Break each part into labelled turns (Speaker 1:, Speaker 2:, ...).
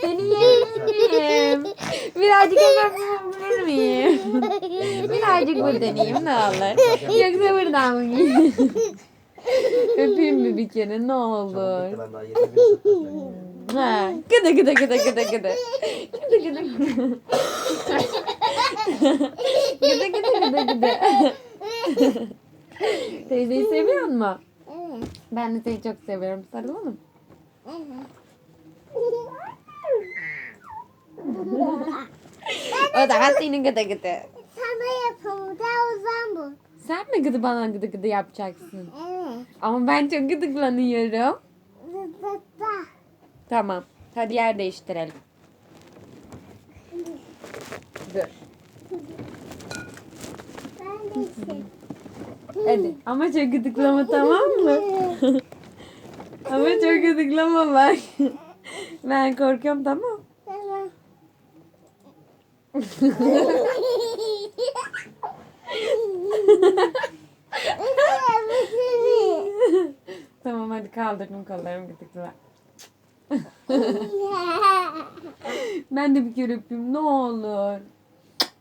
Speaker 1: Seni yerim. Birazcık öpebilir miyim? Birazcık buradanayım ne olur. Yoksa buradan mı giyeyim? Öpeyim mi bir kere ne olur? Ha, gıdı gıdı gıdı gıdı gıdı. Gıdı gıdı gıdı. Gıdı gıdı gıdı gıdı. Teyzeyi seviyor musun? Ben de seni çok seviyorum. Sarılalım. o da senin gıdı gıdı.
Speaker 2: Sana yapalım. Daha uzan bu.
Speaker 1: Sen mi gıdı bana gıdı gıdı yapacaksın?
Speaker 2: Evet.
Speaker 1: Ama ben çok gıdıklanıyorum.
Speaker 2: Zıtıtta.
Speaker 1: Tamam. Hadi yer değiştirelim. Dur.
Speaker 2: Ben de istedim.
Speaker 1: Hadi. Ama çok gıdıklama tamam mı? Ama çok gıdıklama bak. Ben korkuyorum tamam.
Speaker 2: Tamam.
Speaker 1: tamam hadi kaldırdım kollarımı gıdıkla. Ben de bir kere öpeyim ne olur.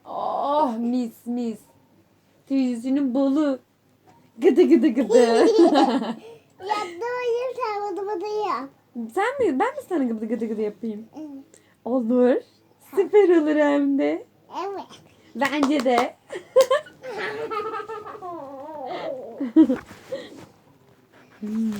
Speaker 1: Oh mis mis. Teyzesinin bolu. Gıdı gıdı gıdı.
Speaker 2: Yaptım hayır sen bana bana yap.
Speaker 1: Sen mi? Ben mi sana gıdı gıdı gıdı yapayım?
Speaker 2: Evet.
Speaker 1: Olur. Süper olur hem de.
Speaker 2: Evet.
Speaker 1: Bence de.